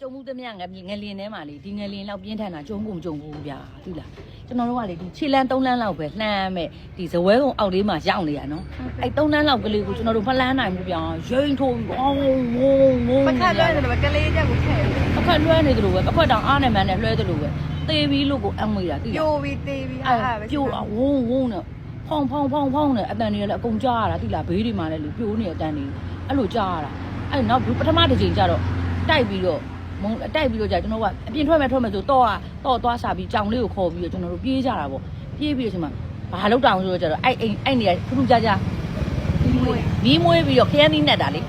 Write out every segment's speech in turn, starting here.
ကြုံမှုသမျှငငလင်ထဲမှာလေဒီငလင်လောက်ပြင်းထန်တာကြုံကုန်ကြုံဘူးဗျာသိလားကျွန်တော်တို့ကလေဒီခြေလန်း၃လန်းလောက်ပဲလှမ်းမဲ့ဒီဇဝဲကုံအောက်လေးမှာရောက်နေရနော်အဲ့၃လန်းလောက်ကလေးကိုကျွန်တော်တို့မလှမ်းနိုင်ဘူးဗျာရိမ့်ထိုးဝုန်းဝုန်းဝုန်းပခတ်လွှဲတယ်လို့ပဲကလေးချက်ကိုထည့်တယ်အခွက်လွှဲနေသလိုပဲအခွက်တောင်အားနဲ့မှန်းနဲ့လွှဲသလိုပဲသေပြီးလို့ကိုအမွေတာသိပြိုလားပြီးတေးပြီးအဲ့အားပဲပြို့ဝုန်းဝုန်းနဲ့ဖောင်းဖောင်းဖောင်းဖောင်းနဲ့အတန်တွေလည်းအကုန်ကြားရတာသိလားဘေးတွေမှာလည်းလူပြိုးနေတဲ့အတန်တွေအဲ့လိုကြားရတာအဲ့နောက်ပထမတစ်ချိန်ကျတော့တိုက်ပြီးတော့ မုံတိုက်ပြီးတော့ကြာကျွန်တော်ကအပြင်ထွက်မယ်ထွက်မယ်ဆိုတော့တော့သွားစားပြီးကြောင်လေးကိုခေါ်ပြီးတော့ကျွန်တော်တို့ပြေးကြတာပေါ့ပြေးပြီးတော့ချိန်မှာဘာလောက်တောင်ဆိုတော့ကျတော့အဲ့အိမ်အဲ့နေရာထူးထူးခြားခြားမီးမွေးပြီးတော့ခရမ်းသီးနဲ့တာလေ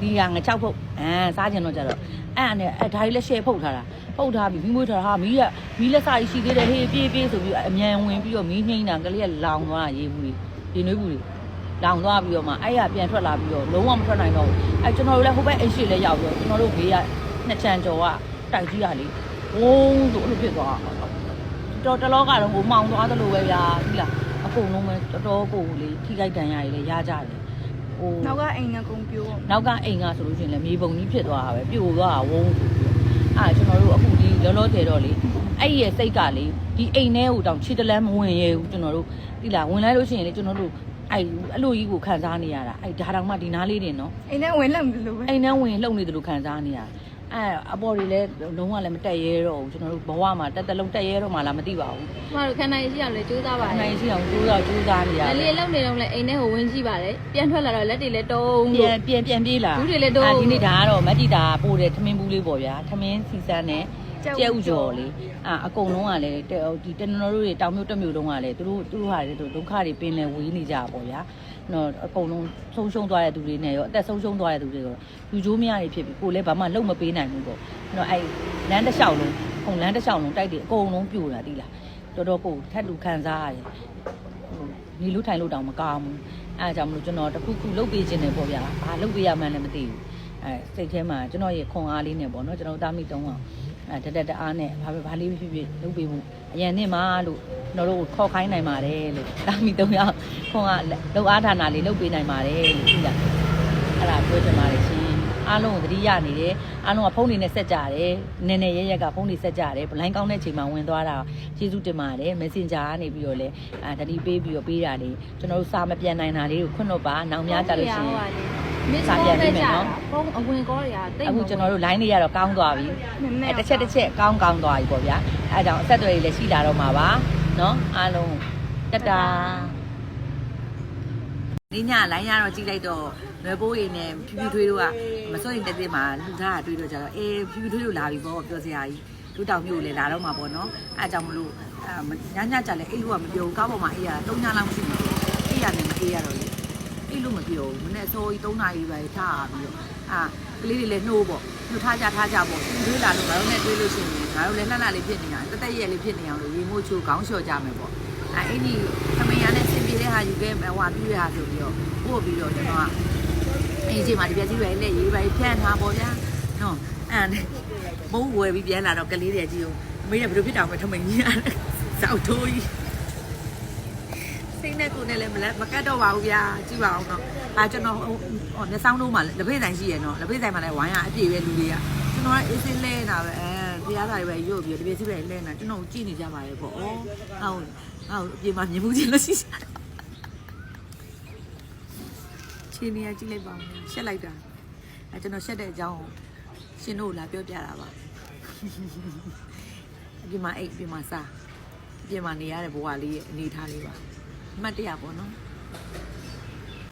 ဒီကငချောက်ဖုတ်အဲစားကြင်တော့ကျတော့အဲ့အနေအဲ့ဒါကြီးလည်းရှယ်ဖုတ်ထားတာဖုတ်ထားပြီးမီးမွေးထားတာဟာမီးကမီးလက်စာကြီးရှိသေးတယ်ဟေးပြေးပြေးဆိုပြီးအမြန်ဝင်ပြီးတော့မီးနှိမ့်တာကလေးကလောင်သွားရေးဘူးရေနွေးဘူးတွေလောင်သွားပြီးတော့မှအဲ့ရပြန်ထွက်လာပြီးတော့လုံးဝမထွက်နိုင်တော့ဘူးအဲ့ကျွန်တော်တို့လည်းဟိုဘက်အိတ်ရှိလည်းရောက်ပြီးတော့ကျွန်တော်တို့ဘေးက နှစ်ချံကျော်ကတိုက်ကြီးရလေဝုန်းဆိုအဲ့လိုဖြစ်သွားတော့တလောကတော့ဟိုမှောင်သွားသလိုပဲဗျာဒီလားအကုန်လုံးပဲတော်တော်ကိုလေထိခိုက်ဒဏ်ရာတွေလည်းရကြတယ်ဟိုနောက်ကအိမ်ကကုံပြိုးနောက်ကအိမ်ကဆိုလို့ရှိရင်လည်းမြေပုံကြီးဖြစ်သွားတာပဲပြိုသွားတာဝုန်းဆိုပြီးတော့အဲ့ဒါကျွန်တော်တို့အခုဒီလောလောဆယ်တော့လေအဲ့ဒီရဲ့စိတ်ကလေဒီအိမ်ထဲကိုတောင်ခြေတလန်းမဝင်ရဘူးကျွန်တော်တို့ဒီလားဝင်လိုက်လို့ရှိရင်လေကျွန်တော်တို့အဲ့အဲ့လိုကြီးကိုခံစားနေရတာအဲ့ဒါတောင်မှဒီနားလေးတင်နော်အိမ်ထဲဝင်လက်မလို့ပဲအိမ်ထဲဝင်လှုပ်နေတယ်လို့ခံစားနေရတာ အဲ့အပေါ်တွေလည်းလုံးဝလည်းမတက်ရဲတော့ဘူးကျွန်တော်တို့ဘဝမှာတက်တက်လုံးတက်ရဲတော့မှလားမသိပါဘူးကျမတို့ခန္ဓာရည်ရှိအောင်လည်းကြိုးစားပါအတနိုင်ယ်ရှိအောင်ကြိုးစားကြိုးစားနေရ။တယ် လေးလုံးနေတော့လည်းအိမ်ထဲကိုဝင်ကြည့်ပါတယ်။ပြန်ထွက်လာတော့လက်တွေလည်းတုံးပြလို့ န်ပြန်ပြန်ပြေးလာဒူးတွေလည်းတိုးအာဒီနေ့ဒါကတော့မက်တီတာပို့တဲ့ထမင်းဘူးလေးပေါ့ဗျာထမင်းစီစမ်းနဲ့ ကြက်ဥကျော်လေးအာအကုန်လုံးကလည်းတဲ့ဒီတနင်္လာတို့တွေတောင်မြို့တက်မြို့တုန်းကလည်းသူတို့သူတို့ဟာတွေဒုက္ခတွေပင်လဲဝေးနေကြပေါ့ဗျာနော်အကုန်လုံးဆုံးရှုံးသွားတဲ့သူတွေနဲ့ရောအသက်ဆုံးရှုံးသွားတဲ့သူတွေရောလူချိုးမရတွေဖြစ်ပြီးကိုလည်းဘာမှလုံမပေးနိုင်ဘူးပေါ့နော်အဲ့လမ်းတစ်လျှောက်လုံးခုံလမ်းတစ်လျှောက်လုံးတိုက်တွေအကုန်လုံးပြိုတာတိလားတော်တော်ကိုထက်လူခံစားရတယ်နေလို့ထိုင်လို့တောင်မကောင်းဘူးအဲအကြောင်းမလို့ကျွန်တော်တခုခုလုပ်ပေးခြင်းတယ်ပေါ့ဗျာဘာလုပ်ပေးရမှန်းလည်းမသိဘူးအဲစိတ်ထဲမှာကျွန်တော်ရဲ့ခွန်အားလေးနဲ့ပေါ့နော်ကျွန်တော်တာမိတုံးအောင် အဲတက်တက်တအားနဲ့ဘာပဲဘာလေးဖြစ်ဖြစ်လုပ်ပေးမှုအရင်နဲ့မှလို့ကျွန်တော်တို့ခေါ်ခိုင်းနိုင်ပါတယ်လို့တာမိတုံးရောက်ခွန်အားလုပ်အားဌာနလေးလုပ်ပေးနိုင်ပါတယ်လို့သိလားအဲ့ဒါပြောချင်ပါတယ်ရှင်အားလုံးကိုသတိရနေတယ်အားလုံးကဖုန်းတွေနဲ့ဆက်ကြတယ်နည်းနည်းရရက်ကဖုန်းတွေဆက်ကြတယ်ဘလိုင်းကောင်းတဲ့ချိန်မှာဝင်သွားတာကျေးဇူးတင်ပါတယ် Messenger ကနေပြီးတော့လဲအာတတိပေးပြီးတော့ပေးတာလေကျွန်တော်တို့စာမပြန်နိုင်တာလေးကိုခွင့်တော့ပါနောင်များကြလို့ရှိရင်မ စ်စာစာပြန်ပြန်ပေးပေးမယ်မယ်နော်နော်။ဖုန်းအဝင်ကောတွေကတိတ်အခုကျွန်တော်တို့ line တွေကတော့ကောင်းသွားပြီနည်းနအဲည်းတစ်ချက်တစ်ချက်ကောင်းကောင်းသွားပြီပေါ့ဗျာအဲအကြောင်းအဆက်အသွယ်တွေလည်းရှိလာတော့မှာပါနော်အားလုံးတတဒီညလိုင်းရတော့ကြည့်လိုက်တော့လွယ်ပိုးရည်နဲ့ဖြူဖြူထွေးတို့ကမစိုးရင်တက်တက်မှာလူသားကတွေးတော့ကြတော့အေးဖြူဖြူထွေးတို့လာပြီပေါ့ပြောစရာကြီးလူတောင်မျိုးလည်းလာတော့မှာပေါ့နော်အဲအကြောင်းမလို့အဲညညကြလည်းအိတ်လို့ကမပြောဘူးကောင်းပေါ်မှာအေးရတာ၃ညလောက်ရှိတယ်အေးရနေမအေးရတော့လေ အိတ်လို့မပြောဘူးမနေ့စောကြီး၃နာရီပဲထားပြီးတော့အာကလေးတွေလည်းနှိုးပေါ့နှိုးထားကြထားကြပေါ့တွေးလာလို့ငါတို့နဲ့တွေးလို့ရှိရင်ငါတို့လည်းလှလှလေးဖြစ်နေတာတက်တက်ရဲ့လေးဖြစ်နေအောင်လို့ရေမိုးချိုးခေါင်းလျှော်ကြမယ်ပေါ့အဲအဲ့ဒီသမယနဲ့ဆင်ပြေတဲ့ဟာယူခဲ့မယ်ဟွာပြီးရတာဆိုပြီးတော့ပို့ပြီးတော့ကျွန်တော်ကအေးချိန်မှာဒီပြက်ကြီးပဲလက်ရေးပဲဖြန့်ထားပေါ့ဗျာနော်အဲ့ဘုံဝယ်ပြီးပြန်လာတော့ကလေးတွေကြည့်ဦးအမေကဘယ်လိုဖြစ်တောင်ပဲထမင်းကြီးရတယ်စောက်ထိုးကြီး စိတ်နဲ့ကိုယ်နဲ့လည်းမလက်မကတ်တော့ပါဘူးဗျာကြည့်ပါအောင်နော်အာကျွန်တော်ဟိုဟိုလက်ဆောင်တို့မှာလက်ဖေးဆိုင်ရှိရနော်လက်ဖေးဆိုင်မှာလည်းဝိုင်းရအပြည့်ပဲလူတွေကကျွန်တော်ကအေးစင်းလဲနေတာပဲအဲတရားစာတွေပဲရုပ်ပြီးတပြည့်စီပဲလဲနေတာကျွန်တော်ကြည့်နေကြပါရဲ့ပေါ့ဩဟုတ်ဟုတ်အပြေမှာမြင်မှုချင်းလို့ရှိစားချင်းနေရကြည့်လိုက်ပါဦးရှက်လိုက်တာအဲကျွန်တော်ရှက်တဲ့အကြောင်းကိုရှင်တို့လာပြောပြတာပါအပြင်မှာအိတ်အပြင်မှာစားအပြင်မှာနေရတဲ့ဘဝလေးရဲ့အနေအထားလေးပါအ မှတ်တရပေါ့နော်